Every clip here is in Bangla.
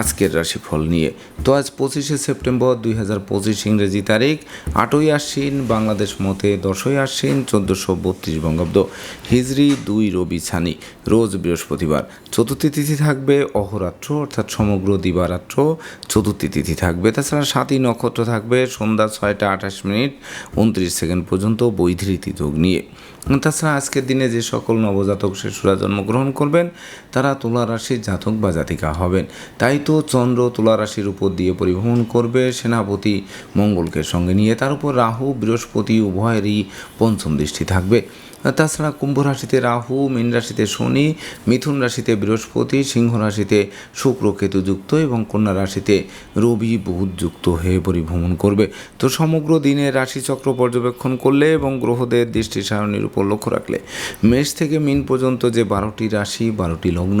আজকের রাশিফল নিয়ে। তো আজ পঁচিশে সেপ্টেম্বর দুই হাজার পঁচিশ ইংরেজি তারিখ, আটই আশ্বিন, বাংলাদেশ মতে দশই আশ্বিন, চোদ্দোশো বত্রিশ বঙ্গাব্দ। হিজরি দুই রবি ছানি, রোজ বৃহস্পতিবার। চতুর্থী তিথি থাকবে অহরাত্র, অর্থাৎ সমগ্র দিবারাত্র চতুর্থী তিথি থাকবে। তাছাড়া সাতই নক্ষত্র থাকবে সন্ধ্যা ছয়টা আঠাশ মিনিট, উনত্রিশ সেকেন্ড পর্যন্ত বৈধৃতি যোগ নিয়ে। তাছাড়া আজকের দিনে যে সকল নবজাতক শিশুরা জন্মগ্রহণ করবেন, তারা তুলা রাশির জাতক বা জাতিকা হবেন। তাই তো চন্দ্র তুলা রাশির উপর দিয়ে পরিভ্রমণ করবে সেনাপতি মঙ্গলকে সঙ্গে নিয়ে। তার উপর রাহু, বৃহস্পতি, উভয়েরই পঞ্চম দৃষ্টি থাকবে। তাছাড়া কুম্ভ রাশিতে রাহু, মীন রাশিতে শনি, মিথুন রাশিতে বৃহস্পতি, সিংহ রাশিতে শুক্র কেতু যুক্ত এবং কন্যা রাশিতে রবি বুধ যুক্ত হয়ে পরিভ্রমণ করবে। তো সমগ্র দিনের রাশিচক্র পর্যবেক্ষণ করলে এবং গ্রহদের দৃষ্টি সারণীর উপর লক্ষ্য রাখলে মেষ থেকে মিন পর্যন্ত যে বারোটি রাশি, বারোটি লগ্ন।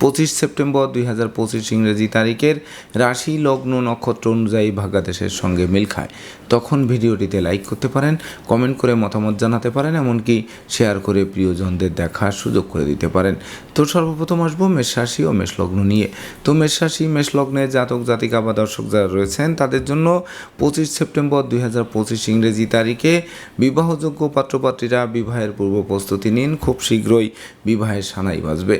পঁচিশ সেপ্টেম্বর দুই হাজার পঁচিশ ইংরেজি তারিখের রাশি লগ্ন নক্ষত্র অনুযায়ী ভাগ্যাদেশের সঙ্গে মিল খায়। তখন ভিডিওটিতে লাইক করতে পারেন কমেন্ট করে মতামত জানাতে পারেন, এমনকি শেয়ার করে প্রিয়জনদের দেখার সুযোগ করে দিতে পারেন। তো সর্বপ্রথম আসব মেষ রাশি ও মেষ লগ্ন নিয়ে। তো মেষ রাশি, মেষ লগ্নে জাতক, জাতিকা বা দর্শক যারা রয়েছেন, তাদের জন্য পঁচিশ সেপ্টেম্বর দুই হাজার পঁচিশ ইংরেজি তারিখে বিবাহযোগ্য পাত্রপাত্রীরা বিবাহের পূর্ব প্রস্তুতি নিন। খুব শীঘ্রই বিবাহের সানাই বাজবে।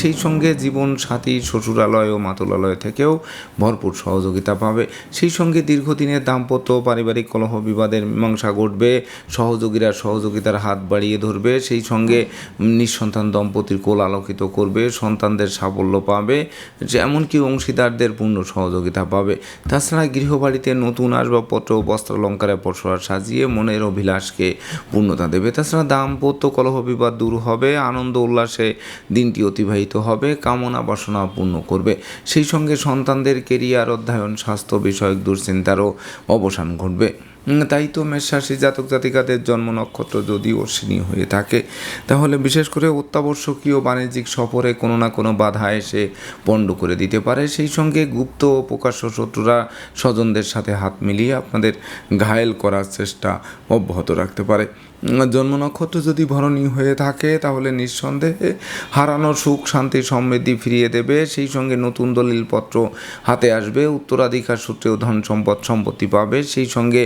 সেই সঙ্গে জীবন সাথী শ্বশুরালয় ও মাতুলালয় থেকেও ভরপুর সহযোগিতা পাবে। সেই সঙ্গে দীর্ঘদিনের দাম্পত্য পারিবারিক কলহ বিবাদের মীমাংসা ঘটবে, সহযোগীরা সহযোগিতার হাত বাড়িয়ে ধরবে, সেই সঙ্গে নিঃসন্তান দম্পতির কোল আলোকিত করবে, সন্তানদের সাফল্য পাবে এমনকি অংশীদারদের পূর্ণ সহযোগিতা পাবে। তাছাড়া গৃহবাড়িতে নতুন আসবাবপত্র বস্ত্রালঙ্কারে পসরা সাজিয়ে মনের অভিলাষকে পূর্ণতা দেবে। তাছাড়া দাম্পত্য কলহ বিবাদ দূর হবে, আনন্দ উল্লাসে দিনটি অতিবাহিত হবে। কামনা বাসনা পূর্ণ করবে। সেই সঙ্গে সন্তানদের কেরিয়ার অধ্যয়ন স্বাস্থ্য বিষয়ক দুশ্চিন্তারও অবসান ঘটবে। তাই তো মেষরাশি জাতক জাতিকাদের জন্ম নক্ষত্র যদি অশ্বিনী হয়ে থাকে, তাহলে বিশেষ করে অত্যাবশ্যকীয় বাণিজ্যিক সফরে কোনো না কোনো বাধা এসে পণ্ড করে দিতে পারে। সেই সঙ্গে গুপ্ত ও প্রকাশ্য শত্রুরা স্বজনদের সাথে হাত মিলিয়ে আপনাদের ঘায়েল করার চেষ্টা অব্যাহত রাখতে পারে। জন্ম নক্ষত্র যদি ভরণী হয়ে থাকে, তাহলে নিঃসন্দেহে হারানো সুখ, শান্তি, সমৃদ্ধি ফিরিয়ে দেবে। সেই সঙ্গে নতুন দলিলপত্র হাতে আসবে, উত্তরাধিকার সূত্রেও ধন সম্পদ সম্পত্তি পাবে। সেই সঙ্গে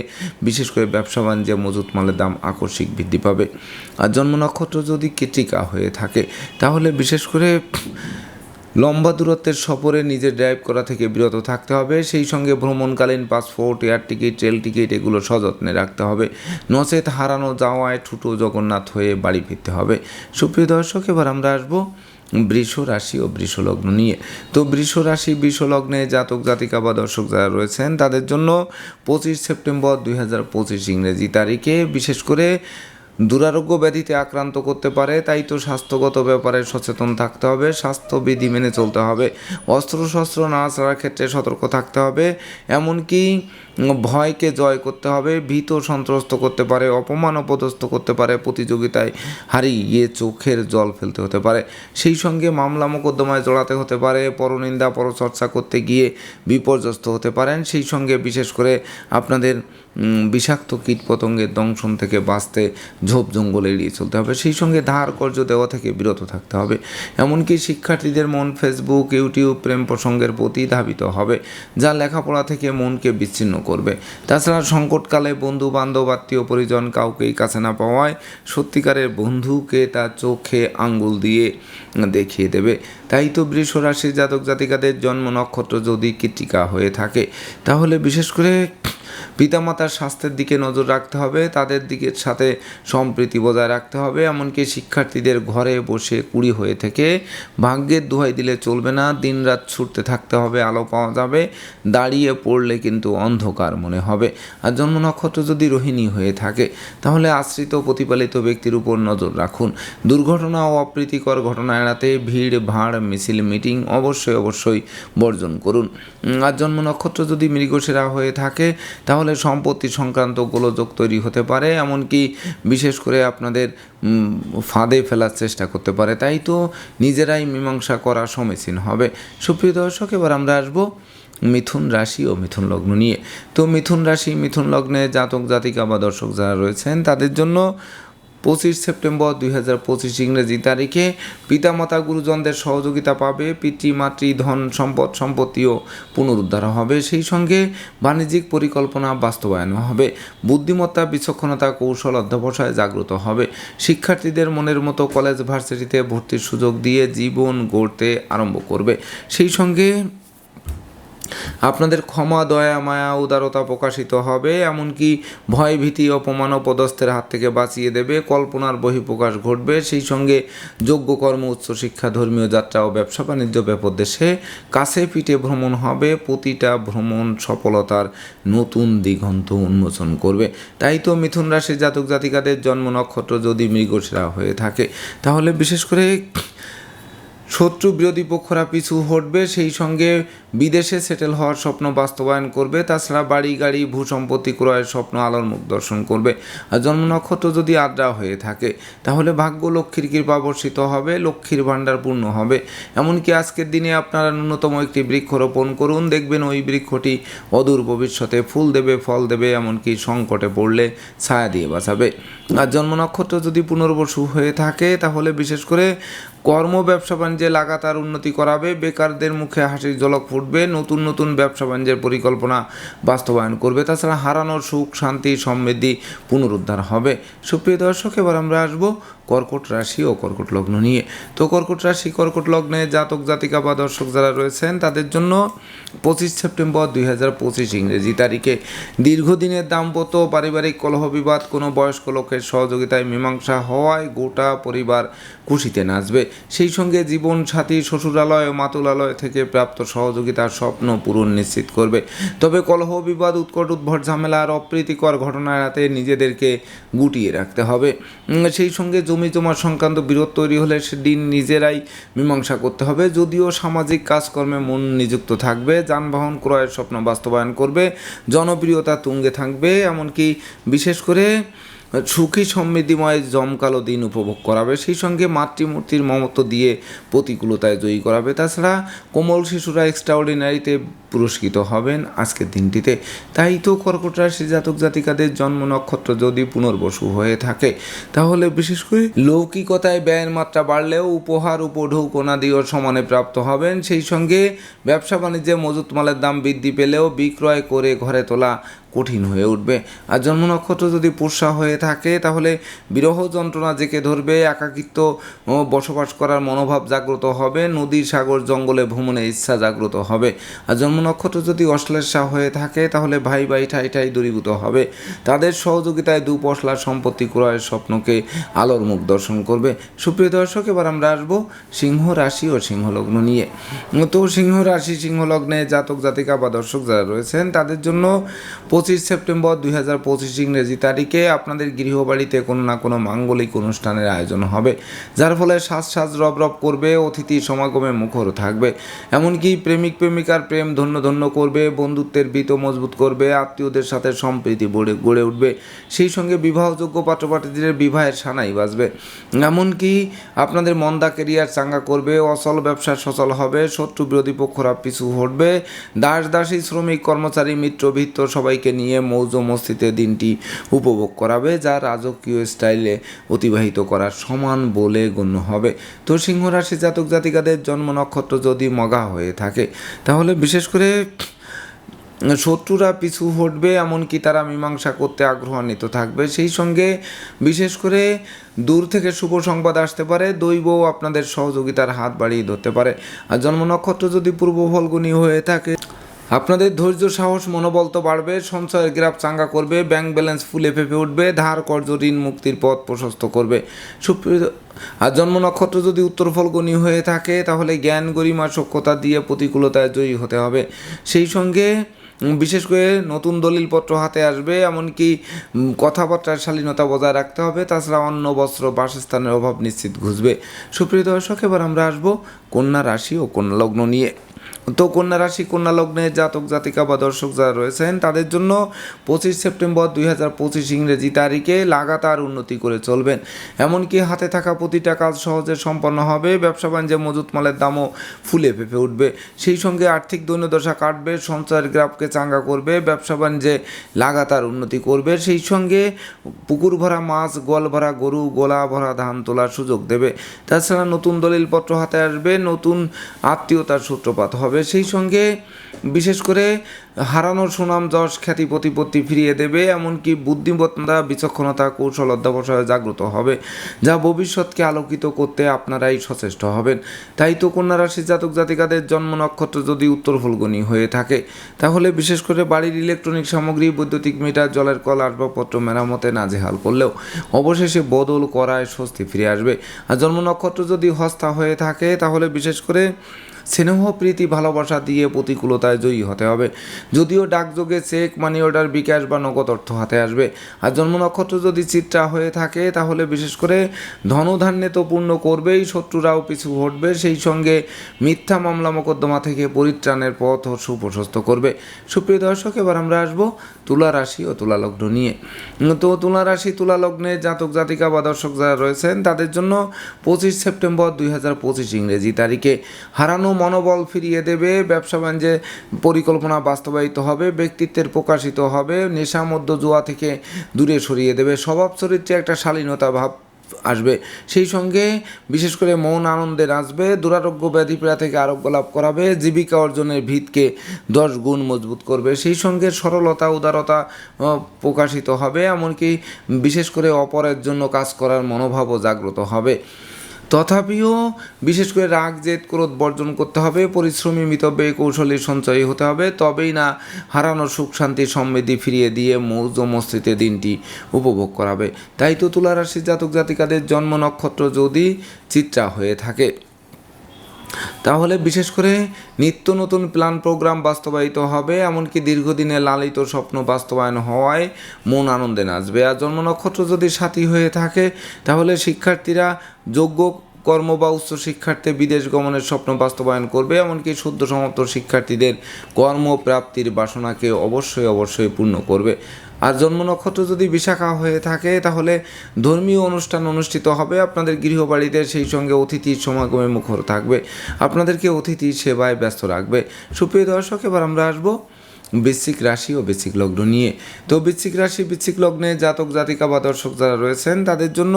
বিশেষ করে ব্যবসা বাণিজ্যে, মজুত মালের দাম আকস্মিক বৃদ্ধি পাবে। আর জন্ম নক্ষত্র যদি কেটিকা হয়ে থাকে, তাহলে বিশেষ করে লম্বা দূরত্বের সফরে নিজে ড্রাইভ করা থেকে বিরত থাকতে হবে। সেই সঙ্গে ভ্রমণকালীন passport air ticket rail ticket এগুলো সযত্নে রাখতে হবে। নচেত হারানো যাওয়ায় ঠুটো জগন্নাথ হয়ে বাড়ি ফিরতে হবে। সুপ্রিয় দর্শক, এবার আমরা আসব বৃষ রাশি ও বৃষ লগ্ন নিয়ে। তো বৃষ রাশি বৃষ লগ্নে জাতক, জাতিকা বা দর্শক যারা রয়েছেন, তাদের জন্য পঁচিশ সেপ্টেম্বর দুই হাজার পঁচিশ ইংরেজি তারিখে বিশেষ করে দুরারোগ্য ব্যাধিতে আক্রান্ত করতে পারে, তাই তো স্বাস্থ্যগত ব্যাপারে সচেতন থাকতে হবে, স্বাস্থ্যবিধি মেনে চলতে হবে। অস্ত্রশস্ত্র নাড়াচাড়ার ক্ষেত্রে সতর্ক থাকতে হবে, এমনকি ভয়কে জয় করতে হবে, ভীত সন্ত্রস্ত করতে পারে, অপমান অপদস্থ করতে পারে, প্রতিযোগিতায় হারিয়ে চোখের জল ফেলতে হতে পারে। সেই সঙ্গে মামলা মোকদ্দমায় জড়াতে হতে পারে, পরনিন্দা, পরচর্চা করতে গিয়ে বিপর্যস্ত হতে পারেন। সেই সঙ্গে বিশেষ করে আপনাদের বিষাক্ত কীটপতঙ্গের দংশন থেকে বাঁচতে ঝোপ জঙ্গল এড়িয়ে চলতে হবে। সেই সঙ্গে ধার কর্য দেওয়া থেকে বিরত থাকতে হবে। এমনকি শিক্ষার্থীদের মন ফেসবুক, ইউটিউব, প্রেম প্রসঙ্গের প্রতি ধাবিত হবে, যা লেখাপড়া থেকে মনকে বিচ্ছিন্ন করবে। তাছাড়া সংকটকালে বন্ধু বান্ধব আত্মীয় পরিজন কাউকেই কাছে না পাওয়ায় সত্যিকারের বন্ধুকে তার চোখে আঙ্গুল দিয়ে দেখিয়ে দেবে। তাই তো বৃষ রাশির জাতক জাতিকাদের জন্ম নক্ষত্র যদি কৃতিকা হয়ে থাকে, তাহলে বিশেষ করে পিতামাতার স্বাস্থ্যের দিকে নজর রাখতে হবে, তাদের দিকে সাথে সম্প্রীতি বজায় রাখতে হবে, এমনকি শিক্ষার্থীদের ঘরে বসে কুড়ি হয়ে থেকে ভাগ্যের দোহাই দিলে চলবে না, দিনরাত ছুটতে থাকতে হবে, আলো পাওয়া যাবে, দাঁড়িয়ে পড়লে কিন্তু অন্ধকার মনে হবে। আর জন্ম নক্ষত্র যদি রোহিণী হয়ে থাকে, তাহলে আশ্রিত প্রতিপালিত ব্যক্তির উপর নজর রাখুন। দুর্ঘটনা ও অপ্রীতিকর ঘটনা এড়াতে ভিড়, ভাড়, মিছিল, মিটিং অবশ্যই অবশ্যই বর্জন করুন। আর জন্ম নক্ষত্র যদি মৃগসেরা হয়ে থাকে তাহলে সম্পত্তি সংক্রান্ত গোলযোগ তৈরি হতে পারে, এমনকি বিশেষ করে আপনাদের ফাঁদে ফেলার চেষ্টা করতে পারে। তাই তো নিজেরাই মীমাংসা করা সমীচীন হবে। সুপ্রিয় দর্শক, এবার আমরা আসব মিথুন রাশি ও মিথুন লগ্ন নিয়ে। তো মিথুন রাশি, মিথুন লগ্নে জাতক জাতিকা বা দর্শক যারা রয়েছেন, তাদের জন্য পঁচিশ সেপ্টেম্বর দুই হাজার পঁচিশ ইংরেজি তারিখে পিতামাতা গুরুজনদের সহযোগিতা পাবে পিতৃমাতৃ ধন সম্পদ সম্পত্তিও পুনরুদ্ধার হবে। সেই সঙ্গে বাণিজ্যিক পরিকল্পনা বাস্তবায়ন হবে। বুদ্ধিমত্তা, বিচক্ষণতা, কৌশল অধ্যবসায় জাগ্রত হবে। শিক্ষার্থীদের মনের মতো কলেজ ভার্সিটিতে ভর্তির সুযোগ দিয়ে জীবন গড়তে আরম্ভ করবে। সেই সঙ্গে আপনাদের ক্ষমা, দয়া, মায়া, উদারতা প্রকাশিত হবে, এমনকি ভয়, ভীতি, অপমান ও পদস্থের হাত থেকে বাঁচিয়ে দেবে, কল্পনার বহিঃপ্রকাশ ঘটবে। সেই সঙ্গে যোগ্য কর্ম উচ্চশিক্ষা ধর্মীয় যাত্রা ও ব্যবসা বাণিজ্য ব্যাপদেশে কাছে পিঠে ভ্রমণ হবে, প্রতিটা ভ্রমণ সফলতার নতুন দিগন্ত উন্মোচন করবে। তাই তো মিথুন রাশির জাতক জাতিকাদের জন্ম নক্ষত্র যদি মৃগশিরা হয়ে থাকে, তাহলে বিশেষ করে শত্রু বিরোধী পক্ষরা পিছু হটবে, সেই সঙ্গে বিদেশে সেটেল হওয়ার স্বপ্ন বাস্তবায়ন করবে, তাছাড়া বাড়ি, গাড়ি ভূ সম্পত্তি ক্রয়ের স্বপ্ন আলোর মুখ দর্শন করবে। আর জন্ম নক্ষত্র যদি আদ্রা হয়ে থাকে, তাহলে ভাগ্য লক্ষ্মীর কৃপা বর্ষিত হবে, লক্ষ্মীর ভাণ্ডার পূর্ণ হবে। এমনকি আজকের দিনে আপনারা ন্যূনতম একটি বৃক্ষ রোপণ করুন, দেখবেন ওই বৃক্ষটি অদূর ভবিষ্যতে ফুল দেবে, ফল দেবে, এমনকি সংকটে পড়লে ছায়া দিয়ে বাঁচাবে। আর জন্ম নক্ষত্র যদি পুনর্বসু হয়ে থাকে, তাহলে বিশেষ করে কর্ম, ব্যবসা বাণিজ্যে লাগাতার উন্নতি করাবে, বেকারদের মুখে হাসির ঝলক ফুটবে, নতুন নতুন ব্যবসা বাণিজ্যের পরিকল্পনা বাস্তবায়ন করবে। তাছাড়া হারানোর সুখ, শান্তি, সমৃদ্ধি পুনরুদ্ধার হবে। সুপ্রিয় দর্শক, এবার আমরা আসব কর্কট রাশি ও কর্কট লগ্ন নিয়ে। তো কর্কট রাশি, কর্কট লগ্নে জাতক, জাতিকা বা দর্শক যারা রয়েছেন, তাদের জন্য পঁচিশ সেপ্টেম্বর দুই হাজার পঁচিশ ইংরেজি তারিখে। দীর্ঘদিনের দাম্পত্য পারিবারিক কলহ বিবাদ, কোনো বয়স্ক লোকের সহযোগিতায় মীমাংসা হওয়ায় গোটা পরিবার খুশিতে নাচবে। সেই সঙ্গে জীবন সাথী, শ্বশুরালয়, মাতুলালয় থেকে প্রাপ্ত সহযোগিতার স্বপ্ন পূরণ নিশ্চিত করবে। তবে কলহ, বিবাদ, উৎকট, উদ্ভট ঝামেলা আর অপ্রীতিকর ঘটনা এড়াতে নিজেদেরকে গুটিয়ে রাখতে হবে। সেই সঙ্গে জমি জমা সংক্রান্ত বিরোধ তৈরি হলে সেদিন নিজেরাই মীমাংসা করতে হবে। যদিও সামাজিক কাজকর্মে মন নিযুক্ত থাকবে, যানবাহন ক্রয়ের স্বপ্ন বাস্তবায়ন করবে, জনপ্রিয়তা তুঙ্গে থাকবে, এমনকি বিশেষ করে সুখী সমৃদ্ধিময় জমকালো দিন উপভোগ করাবে। সেই সঙ্গে মাতৃমূর্তির মমত্ব দিয়ে প্রতিকূলতায় জয়ী করাবে। তাছাড়া কোমল শিশুরা এক্সট্রাঅর্ডিনারিতে পুরস্কৃত হবেন আজকের দিনটিতে। তাই তো কর্কট রাশি জাতক জাতিকাদের জন্ম নক্ষত্র যদি পুনর্বসু হয়ে থাকে, তাহলে বিশেষ করে লৌকিকতায় ব্যয়ের মাত্রা বাড়লেও উপহার, উপঢৌক অনাদিও সমানে প্রাপ্ত হবেন। সেই সঙ্গে ব্যবসা বাণিজ্যে মজুত মালের দাম বৃদ্ধি পেলেও বিক্রয় করে ঘরে তোলা কঠিন হয়ে উঠবে। আর জন্ম নক্ষত্র যদি পুষা হয়ে থাকে, তাহলে বিরহ যন্ত্রণা জেকে ধরবে, একাকিত্ব বসবাস করার মনোভাব জাগ্রত হবে, নদী সাগর জঙ্গলে ভ্রমণের ইচ্ছা জাগ্রত হবে। আর জন্ম নক্ষত্র যদি অশ্লেষা হয়ে থাকে, তাহলে ভাই ভাই ঠাই ঠাই দূরীভূত হবে। তাদের সহযোগিতায় দু পশলার সম্পত্তি ক্রয়ের স্বপ্নকে আলোর মুখ দর্শন করবে। সুপ্রিয় দর্শক, এবার আমরা আসব সিংহ রাশি ও সিংহ লগ্ন নিয়ে। তো সিংহ রাশি সিংহ লগ্নে জাতক জাতিকা বা দর্শক যারা রয়েছেন, তাদের জন্য পঁচিশ সেপ্টেম্বর দুই হাজার পঁচিশ ইংরেজি তারিখে আপনাদের গৃহবাড়িতে কোনো না কোনো মাঙ্গলিক অনুষ্ঠানের আয়োজন হবে, যার ফলে সাজ সাজ রব রব করবে, অতিথি সমাগমে মুখর থাকবে। এমনকি প্রেমিক প্রেমিকার প্রেম ধন্য ধন্য করবে, বন্ধুত্বের বিত মজবুত করবে, আত্মীয়দের সাথে সম্প্রীতি গড়ে গড়ে উঠবে। সেই সঙ্গে বিবাহযোগ্য পাত্রপাত্রীদের বিবাহের সানাই বাজবে। এমনকি আপনাদের মন্দা কেরিয়ার চাঙ্গা করবে অচল ব্যবসা সচল হবে, শত্রু বিরোধী পক্ষরা পিছু হটবে, দাস দাসী শ্রমিক কর্মচারী মিত্র ভিত্ত সবাইকে নিয়ে মৌজ মস্তিতে দিনটি উপভোগ করাবে, যা রাজকীয় স্টাইলে অতিবাহিত করার সমান বলে গণ্য হবে। তো সিংহ রাশি জাতক জাতিকাদের জন্ম নক্ষত্র যদি মগা হয়ে থাকে, তাহলে বিশেষ করে শত্রুরা পিছু হটবে, এমনকি তারা মীমাংসা করতে আগ্রহান্বিত থাকবে। সেই সঙ্গে বিশেষ করে দূর থেকে শুভ সংবাদ আসতে পারে দৈব আপনাদের সহযোগিতার হাত বাড়িয়ে ধরতে পারে। আর জন্ম নক্ষত্র যদি পূর্ব ফলগুনি হয়ে থাকে আপনাদের ধৈর্য, সাহস, মনোবল তো বাড়বে, সঞ্চয়ের গ্রাফ চাঙ্গা করবে, ব্যাংক ব্যালেন্স ফুলে ফেপে উঠবে, ধার, কর্জ, ঋণ মুক্তির পথ প্রশস্ত করবে। সুপ্রিয়, আর জন্ম নক্ষত্র যদি উত্তর ফলগুনি হয়ে থাকে, তাহলে জ্ঞান, গরিমা সক্ষতা দিয়ে প্রতিকূলতায় জয়ী হতে হবে। সেই সঙ্গে বিশেষ করে নতুন দলিলপত্র হাতে আসবে, এমনকি কথাবার্তার শালীনতা বজায় রাখতে হবে, তাছাড়া অন্ন, বস্ত্র, বাসস্থানের অভাব নিশ্চিত ঘুষবে। সুপ্রিয় দর্শক, এবার আমরা আসব কন্যা রাশি ও কন্যা লগ্ন নিয়ে। তো কন্যা রাশি, কন্যা লগ্নের জাতক, জাতিকা বা দর্শক যারা রয়েছেন, তাদের জন্য পঁচিশ সেপ্টেম্বর দুই হাজার পঁচিশ ইংরেজি তারিখে লাগাতার উন্নতি করে চলবেন। এমনকি হাতে থাকা প্রতিটা কাজ সহজে সম্পন্ন হবে, ব্যবসা বাণিজ্যে মজুত মালের দামও ফুলে ফেঁপে উঠবে। সেই সঙ্গে আর্থিক দৈন্যদশা কাটবে, সঞ্চয়ের গ্রাফকে চাঙ্গা করবে, ব্যবসা বাণিজ্যে লাগাতার উন্নতি করবে। সেই সঙ্গে পুকুর ভরা মাছ, গোয়াল ভরা গরু, গোলা ভরা ধান তোলার সুযোগ দেবে। তাছাড়া নতুন দলিলপত্র হাতে আসবে, নতুন আত্মীয়তার সূত্রপাত হবে সেই সঙ্গে বিশেষ করে হারানোর সুনাম যশ, খ্যাতি, প্রতিপত্তি ফিরিয়ে দেবে, এমনকি বুদ্ধিমত্তা, বিচক্ষণতা, কৌশল অধ্যাবসায় জাগ্রত হবে, যা ভবিষ্যৎকে আলোকিত করতে আপনারাই সচেষ্ট হবেন। তাই তো কন্যা রাশির জাতক জাতিকাদের জন্ম নক্ষত্র যদি উত্তর ফুলগনি হয়ে থাকে, তাহলে বিশেষ করে বাড়ির ইলেকট্রনিক সামগ্রী, বৈদ্যুতিক মিটার, জলের কল, আসবাবপত্র, মেরামতে নাজেহাল করলেও অবশেষে বদল করায় স্বস্তি ফিরে আসবে। আর জন্ম নক্ষত্র যদি হস্তা হয়ে থাকে, তাহলে বিশেষ করে স্নেহ প্রীতি ভালোবাসা দিয়ে প্রতিকূলতায় জয়ী হতে হবে। যদিও ডাকযোগে চেক মানি অর্ডার বিকাশ বা নগদ অর্থ হাতে আসবে। আর জন্ম নক্ষত্র যদি চিত্রা হয়ে থাকে, তাহলে বিশেষ করে ধনধান্যে তো পূর্ণ করবেই, শত্রুরাও পিছু হটবে। সেই সঙ্গে মিথ্যা মামলা মোকদ্দমা থেকে পরিত্রাণের পথ সুপ্রশস্ত করবে। সুপ্রিয় দর্শক, এবার আমরা আসব তুলা রাশি ও তুলা লগ্ন নিয়ে। তো তুলা রাশি, তুলা লগ্নে জাতক, জাতিকা বা দর্শক যারা রয়েছেন, তাদের জন্য পঁচিশ সেপ্টেম্বর দুই হাজার পঁচিশ ইংরেজি তারিখে হারানো মনোবল ফিরিয়ে দেবে, ব্যবসা বাণিজ্যে পরিকল্পনা বাস্তবায়িত হবে, ব্যক্তিত্বের প্রকাশিত হবে, নেশা মধ্য জুয়া থেকে দূরে সরিয়ে দেবে, স্বভাব চরিত্রে একটা শালীনতা ভাব আসবে। সেই সঙ্গে বিশেষ করে মৌন আনন্দে নাচবে, দুরারোগ্য ব্যাধি পীড়া থেকে আরোগ্য লাভ করাবে, জীবিকা অর্জনের ভিতকে দশ গুণ মজবুত করবে। সেই সঙ্গে সরলতা, উদারতা প্রকাশিত হবে, এমনকি বিশেষ করে অপরের জন্য কাজ করার মনোভাবও জাগ্রত হবে। তথাপিও বিশেষ করে রাগ, জেদ, ক্রোধ বর্জন করতে হবে, পরিশ্রমী মিতব্যয় কৌশলী সঞ্চয়ী হতে হবে, তবেই না হারানো সুখ, শান্তি, সমৃদ্ধি ফিরিয়ে দিয়ে মৌজ মস্তিতে দিনটি উপভোগ করাবে তাই তো তুলারাশির জাতক জাতিকাদের জন্ম নক্ষত্র যদি চিত্রা হয়ে থাকে। তাহলে বিশেষ করে নিত্য নতুন প্ল্যান প্রোগ্রাম বাস্তবায়িত হবে, এমনকি দীর্ঘদিনের লালিত স্বপ্ন বাস্তবায়ন হওয়ায় মন আনন্দে নাচবে। আর জন্ম নক্ষত্র যদি সাথী হয়ে থাকে, তাহলে শিক্ষার্থীরা যোগ্য কর্ম বা উচ্চ শিক্ষার্থে বিদেশ গমনের স্বপ্ন বাস্তবায়ন করবে, এমনকি শুদ্ধ সমাপ্ত শিক্ষার্থীদের কর্মপ্রাপ্তির বাসনাকে অবশ্যই অবশ্যই পূর্ণ করবে। আর জন্ম নক্ষত্র যদি বিশাখা হয়ে থাকে, তাহলে ধর্মীয় অনুষ্ঠান অনুষ্ঠিত হবে। আপনাদের গৃহবাড়িতে সেই সঙ্গে অতিথির সমাগমে মুখর থাকবে। আপনাদেরকে অতিথি সেবায় ব্যস্ত রাখবে। সুপ্রিয় দর্শক, এবার আমরা আসব বৃশ্চিক রাশি ও বৃশ্চিক লগ্ন নিয়ে। তো বৃশ্চিক রাশি, বৃশ্চিক লগ্নে জাতক, জাতিকা বা দর্শক যারা রয়েছেন, তাদের জন্য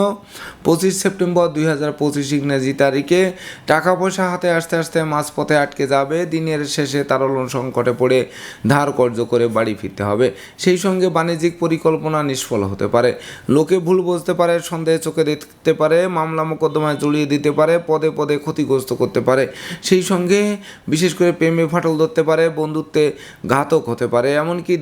পঁচিশ সেপ্টেম্বর দুই হাজার পঁচিশ ইংরেজি তারিখে টাকা পয়সা হাতে আসতে আসতে মাঝপথে আটকে যাবে। দিনের শেষে তারলন সংকটে পড়ে ধার কর্য করে বাড়ি ফিরতে হবে। সেই সঙ্গে বাণিজ্যিক পরিকল্পনা নিষ্ফল হতে পারে। লোকে ভুল বুঝতে পারে, সন্দেহ চোখে দেখতে পারে, মামলা মোকদ্দমায় জড়িয়ে দিতে পারে, পদে পদে ক্ষতিগ্রস্ত করতে পারে। সেই সঙ্গে বিশেষ করে প্রেমে ফাটল ধরতে পারে, বন্ধুত্বে ঘাতক হতে পারে, এমনকি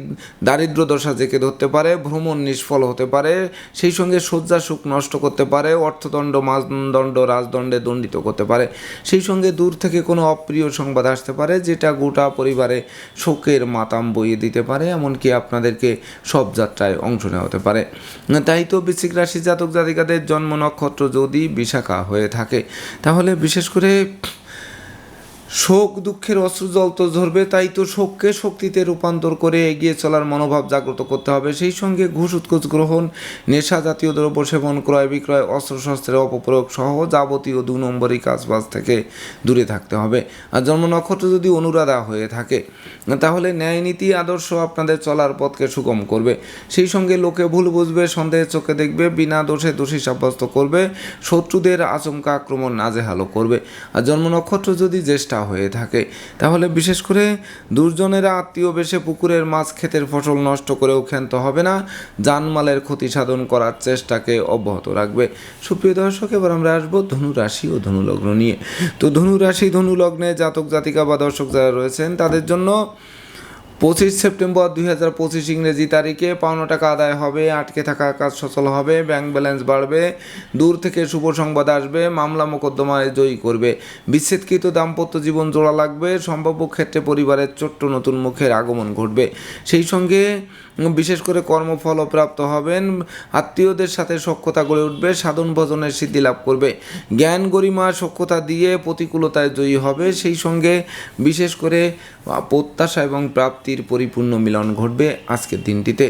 দারিদ্র দশা জেকে ধরতে পারে, ভ্রমণ নিষ্ফল হতে পারে, সেই সঙ্গে শয্যা সুখ নষ্ট করতে পারে, অর্থদণ্ড, মানদণ্ড, রাজদণ্ডে দণ্ডিত করতে পারে। সেই সঙ্গে দূর থেকে কোনো অপ্রিয় সংবাদ আসতে পারে, যেটা গোটা পরিবারে শোকের মাতাম বইয়ে দিতে পারে, এমনকি আপনাদেরকে সব যাত্রায় অংশ নেওয়া হতে পারে। তাই তো বৃশ্চিক রাশি জাতক জাতিকাদের জন্ম নক্ষত্র যদি বিশাখা হয়ে থাকে, তাহলে বিশেষ করে শোক, দুঃখের অশ্রুজল তো ঝরবে, তাই তো শোককে শক্তিতে রূপান্তর করে এগিয়ে চলার মনোভাব জাগ্রত করতে হবে। সেই সঙ্গে ঘুষ, উৎকোচ গ্রহণ, নেশা জাতীয় দ্রব্য সেবন, ক্রয় বিক্রয়, অস্ত্রশস্ত্রের অপপ্রয়োগ সহ যাবতীয় দু নম্বরই কাজবাজ থেকে দূরে থাকতে হবে। আর জন্ম নক্ষত্র যদি অনুরাধা হয়ে থাকে, তাহলে ন্যায় নীতি, আদর্শ আপনাদের চলার পথকে সুগম করবে। সেই সঙ্গে লোকে ভুল বুঝবে, সন্দেহের চোখে দেখবে, বিনা দোষে দোষী সাব্যস্ত করবে, শত্রুদের আচমকা আক্রমণ নাজেহালো করবে। আর জন্ম নক্ষত্র যদি জ্যেষ্ঠা হয়ে থাকে। তাহলে বিশেষ করে দুর্জনেরা আত্মীয় বেশে পুকুরের মাছ ক্ষেতের ফসল নষ্ট করেও ক্ষান্ত হবে না। জানমালের ক্ষতি সাধন করার চেষ্টাকে অব্যাহত রাখবে। সুপ্রিয় দর্শক, এবার আমরা আসব ধনু রাশি ও ধনুলগ্ন নিয়ে। তো ধনু রাশি ধনু লগ্নে জাতক জাতিকা বা দর্শক যারা রয়েছেন, তাদের জন্য পঁচিশ সেপ্টেম্বর দুই হাজার পঁচিশ ইংরেজি তারিখে পাওনা টাকা আদায় হবে, আটকে থাকা কাজ সচল হবে, ব্যাংক ব্যালেন্স বাড়বে, দূর থেকে শুভ সংবাদ আসবে, মামলা মোকদ্দমায় জয়ী করবে। বিচ্ছেদকৃত দাম্পত্য জীবন জোড়া লাগবে, সম্ভাব্য ক্ষেত্রে পরিবারের ছোট্ট নতুন মুখের আগমন ঘটবে। সেই সঙ্গে বিশেষ করে কর্মফল প্রাপ্ত হবেন, আত্মীয়দের সাথে সক্ষতা গড়ে উঠবে, সাধন ভজনের সিদ্ধি লাভ করবে। জ্ঞান গরিমা সক্ষতা দিয়ে প্রতিকূলতায় জয়ী হবে, সেই সঙ্গে বিশেষ করে প্রত্যাশা এবং প্রাপ্তির পরিপূর্ণ মিলন ঘটবে আজকের দিনটিতে।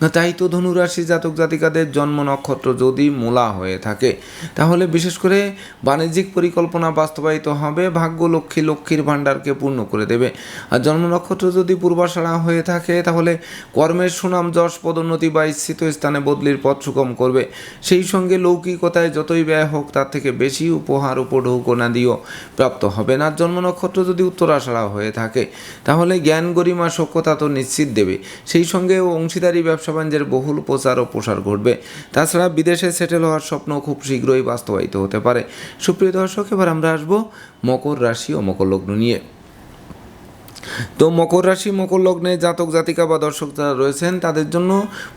তাই তো ধনুরাশি জাতক জাতিকাদের জন্ম নক্ষত্র যদি মূলা হয়ে থাকে, তাহলে বিশেষ করে বাণিজ্যিক পরিকল্পনা বাস্তবায়িত হবে, ভাগ্য লক্ষ্মী লক্ষ্মীর ভাণ্ডারকে পূর্ণ করে দেবে। আর জন্ম নক্ষত্র যদি পূর্বাশাড়া হয়ে থাকে, তাহলে কর্মের সুনাম, যশ, পদোন্নতি বা ইচ্ছিত স্থানে বদলির পথ সুগম করবে। সেই সঙ্গে লৌকিকতায় যতই ব্যয় হোক, তার থেকে বেশি উপহার উপঢৌকনাদিও প্রাপ্ত হবে না। জন্ম নক্ষত্র যদি উত্তরাষাড়া হয়ে থাকে, তাহলে জ্ঞান গরিমা সক্ষতা তো নিশ্চিত দেবে। সেই সঙ্গে অংশীদারি ব্যবসা বাণিজ্যের বহুল প্রচার ও প্রসার ঘটবে। তাছাড়া বিদেশে সেটেল হওয়ার স্বপ্ন খুব শীঘ্রই বাস্তবায়িত হতে পারে। সুপ্রিয় দর্শক, এবার আমরা আসব মকর রাশি ও মকর লগ্ন নিয়ে। তো মকর রাশি, মকর লগ্নে জাতক, জাতিকা বা দর্শক যারা রয়েছেন, তাদের জন্য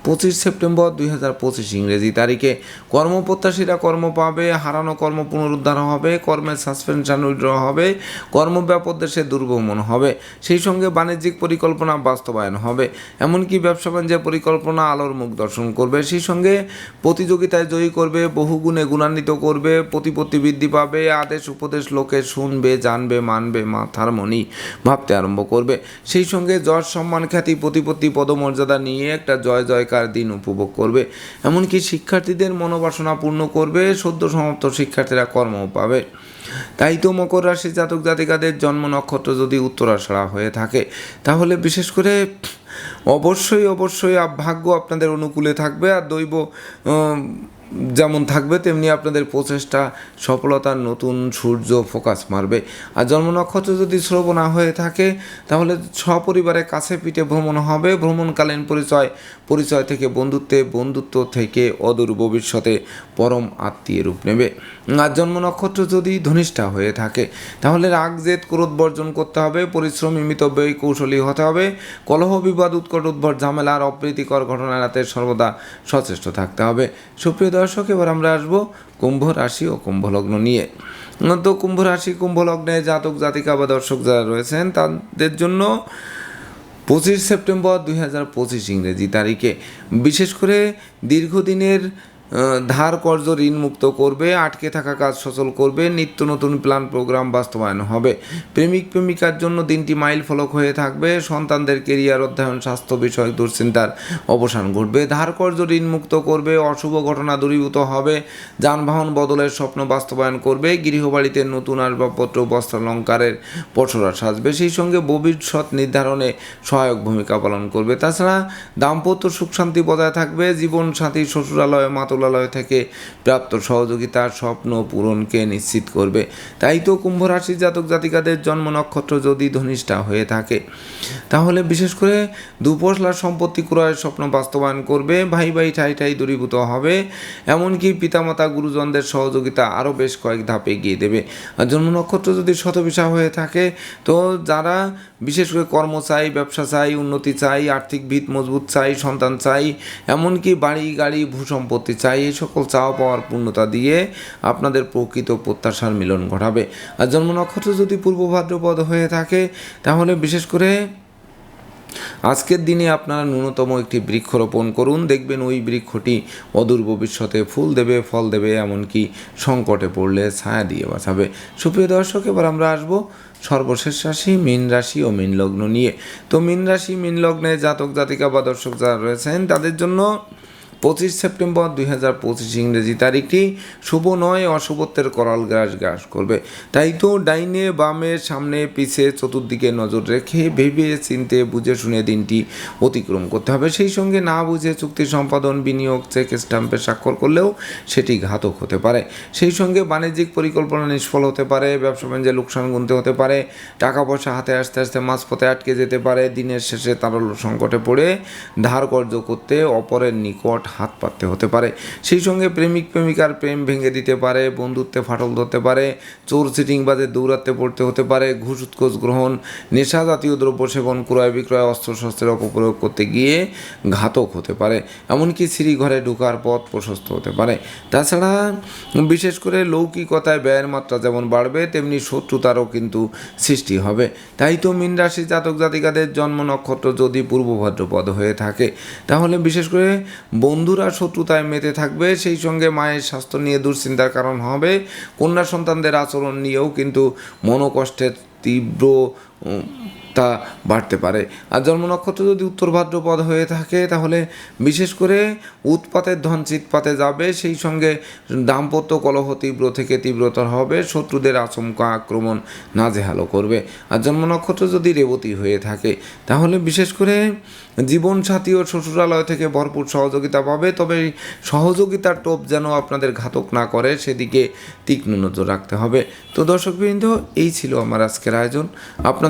পঁচিশ সেপ্টেম্বর দুই হাজার পঁচিশ ইংরেজি তারিখে। কর্মপ্রত্যাশীরা কর্ম পাবে, হারানো কর্ম পুনরুদ্ধার হবে, কর্মের সাসপেনশন উইড্র হবে কর্মব্যাপক দেশে দুর্গমন হবে। সেই সঙ্গে বাণিজ্যিক পরিকল্পনা বাস্তবায়ন হবে। এমনকি ব্যবসা বাণিজ্যের পরিকল্পনা আলোর মুখ দর্শন করবে। সেই সঙ্গে প্রতিযোগিতায় জয়ী করবে বহুগুণে গুণান্বিত করবে, প্রতিপত্তি বৃদ্ধি পাবে, আদেশ, উপদেশ, লোকে শুনবে, জানবে, মানবে, মাথার মনি ভাবতে আরম্ভ করবে। সেই সঙ্গে যশ সম্মান খ্যাতি, প্রতিপত্তি, পদমর্যাদা নিয়ে একটা জয় জয়কার দিন উপভোগ করবে। এমনকি শিক্ষার্থীদের মনোবাসনা পূর্ণ করবে, সদ্য সমাপ্ত শিক্ষার্থীরা কর্ম পাবে। তাই তো মকর রাশি জাতক জাতিকাদের জন্ম নক্ষত্র যদি উত্তরাষাড়া হয়ে থাকে, তাহলে বিশেষ করে অবশ্যই অবশ্যই ভাগ্য আপনাদের অনুকূলে থাকবে। আর দৈব যেমন থাকবে, তেমনি আপনাদের প্রচেষ্টা, সফলতার নতুন সূর্য ফোকাস মারবে। আর জন্ম নক্ষত্র যদি শ্রবণা হয়ে থাকে, তাহলে সপরিবারে কাছে পিঠে ভ্রমণ হবে। ভ্রমণকালীন পরিচয় পরিচয় থেকে বন্ধুত্বে, বন্ধুত্ব থেকে অদূর ভবিষ্যতে পরম আত্মীয় রূপ নেবে। আর জন্ম নক্ষত্র যদি ধনিষ্ঠা হয়ে থাকে, তাহলে রাগ, জেদ, ক্রোধ বর্জন করতে হবে। পরিশ্রমী মিতব্যয়ী কৌশলী হতে হবে। কলহ, বিবাদ, উৎকট, উদ্ভট, ঝামেলা আর অপ্রীতিকর ঘটনা এড়াতে সর্বদা সচেষ্ট থাকতে হবে। সুপ্রিয় দর্শক এবার আমরা আসব কুম্ভ রাশি ও কুম্ভ লগ্ন নিয়ে। তো কুম্ভ রাশি, কুম্ভ লগ্নে জাতক, জাতিকা বা দর্শক যারা রয়েছেন, তাদের জন্য পঁচিশ সেপ্টেম্বর দুই হাজার পঁচিশ ইংরেজি তারিখে। বিশেষ করে দীর্ঘদিনের ধার কর্জ ঋণ মুক্ত করবে, আটকে থাকা কাজ সচল করবে, নিত্য নতুন প্ল্যান প্রোগ্রাম বাস্তবায়ন হবে। প্রেমিক প্রেমিকার জন্য দিনটি মাইল ফলক হয়ে থাকবে, সন্তানদের কেরিয়ার অধ্যয়ন, স্বাস্থ্য বিষয়ক দুশ্চিন্তার অবসান ঘটবে। ধার কর্জ ঋণ মুক্ত করবে, অশুভ ঘটনা দূরীভূত হবে, যানবাহন বদলের স্বপ্ন বাস্তবায়ন করবে, গৃহবাড়িতে নতুন আসবাবপত্র, বস্ত্রালঙ্কারের পসরা সাজবে, সেই সঙ্গে ভবিষ্যৎ নির্ধারণে সহায়ক ভূমিকা পালন করবে। তাছাড়া দাম্পত্য সুখ শান্তি বজায় থাকবে, জীবন সাথী, শ্বশুরালয় মাতুলালয় থেকে প্রাপ্ত সহযোগিতার স্বপ্ন পূরণকে নিশ্চিত করবে। তাই তো কুম্ভ রাশি জাতক জাতিকাদের জন্ম নক্ষত্র যদি ধনিষ্ঠা হয়ে থাকে, তাহলে বিশেষ করে দুপশলা সম্পত্তি ক্রয়ের স্বপ্ন বাস্তবায়ন করবে, ভাই ভাই ঠাই ঠাই দূরীভূত হবে। এমনকি পিতামাতা গুরুজনদের সহযোগিতা আরও বেশ কয়েক ধাপ এগিয়ে দেবে। আর জন্ম নক্ষত্র যদি শতবিশা হয়ে থাকে, তো যারা বিশেষ করে কর্ম চাই, ব্যবসা চাই, উন্নতি চাই, আর্থিক ভিত মজবুত চাই, সন্তান চাই, এমনকি বাড়ি, গাড়ি, ভূসম্পত্তি চাই এই সকল চাওয়া পাওয়ার পূর্ণতা দিয়ে আপনাদের প্রকৃত প্রত্যাশার মিলন ঘটাবে। আর জন্ম নক্ষত্র যদি পূর্ব ভাদ্রপদ হয়ে থাকে, তাহলে বিশেষ করে আজকের দিনে আপনারা ন্যূনতম একটি বৃক্ষরোপণ করুন। দেখবেন ওই বৃক্ষটি অদূর ভবিষ্যতে ফুল দেবে, ফল দেবে, এমনকি সংকটে পড়লে ছায়া দিয়ে বাঁচাবে। সুপ্রিয় দর্শক, এবার আমরা আসব সর্বশেষ রাশি, মীন রাশি ও মীন লগ্ন নিয়ে। তো মীন রাশি, মীন লগ্নে জাতক জাতিকা বা দর্শক যারা রয়েছেন, তাদের জন্য পঁচিশ সেপ্টেম্বর দুই হাজার পঁচিশ ইংরেজি তারিখটি শুভ নয় অশুভত্বের করাল গ্রাস গ্রাস করবে। তাই তো ডাইনে বামে সামনে পিছে চতুর্দিকে নজর রেখে ভেবে চিনতে বুঝে শুনে দিনটি অতিক্রম করতে হবে। সেই সঙ্গে না বুঝে চুক্তি সম্পাদন, বিনিয়োগ, চেক স্ট্যাম্পে স্বাক্ষর করলেও সেটি ঘাতক হতে পারে। সেই সঙ্গে বাণিজ্যিক পরিকল্পনা নিষ্ফল হতে পারে, ব্যবসা বাণিজ্যে লোকসান গুনতে হতে পারে টাকা পয়সা হাতে আসতে আসতে মাঝপথে আটকে যেতে পারে, দিনের শেষে তারল্য সংকটে পড়ে ধার কর্য করতে অপরের নিকট হাত পাততে হতে পারে। সেই সঙ্গে প্রেমিক প্রেমিকার প্রেম ভেঙে দিতে পারে, বন্ধুত্বে ফাটল ধরতে পারে, চোর সিটিং সিটিংবাজে দৌরাত্মে পড়তে হতে পারে, ঘুষ উৎকোষ গ্রহণ, নেশা জাতীয় দ্রব্য সেবন, ক্রয় বিক্রয়, অস্ত্রশস্ত্রের অপপ্রয়োগ করতে গিয়ে ঘাতক হতে পারে। এমনকি সিঁড়ি ঘরে ঢোকার পথ প্রশস্ত হতে পারে। তাছাড়া বিশেষ করে লৌকিকতায় ব্যয়ের মাত্রা যেমন বাড়বে, তেমনি শত্রুতারও কিন্তু সৃষ্টি হবে। তাই তো মীন রাশি জাতক জাতিকাদের জন্ম নক্ষত্র যদি পূর্ব ভাদ্রপদ হয়ে থাকে, তাহলে বিশেষ করে বন্ধুরা শত্রুতায় মেতে থাকবে, সেই সঙ্গে মায়ের স্বাস্থ্য নিয়ে দুশ্চিন্তার কারণ হবে। কন্যা সন্তানদের আচরণ নিয়েও কিন্তু মনোকষ্টের তীব্র তা বাড়তে পারে। আর জন্ম নক্ষত্র যদি উত্তর ভাদ্রপদ হয়ে থাকে, তাহলে বিশেষ করে উৎপাতের ধন চিৎপাতে যাবে, সেই সঙ্গে দাম্পত্য কলহ তীব্র থেকে তীব্রতর হবে, শত্রুদের আচমকা আক্রমণ নাজেহালো করবে। আর জন্ম নক্ষত্র যদি রেবতী হয়ে থাকে, তাহলে বিশেষ করে জীবনসাথী ও শ্বশুরালয় থেকে ভরপুর সহযোগিতা পাবে, তবে সহযোগিতার টোপ যেন আপনাদের ঘাতক না করে, সেদিকে তীক্ষ্ণ নজর রাখতে হবে। তো দর্শকবৃন্দ, এই ছিল আমার আজকের আয়োজন। আপনাদের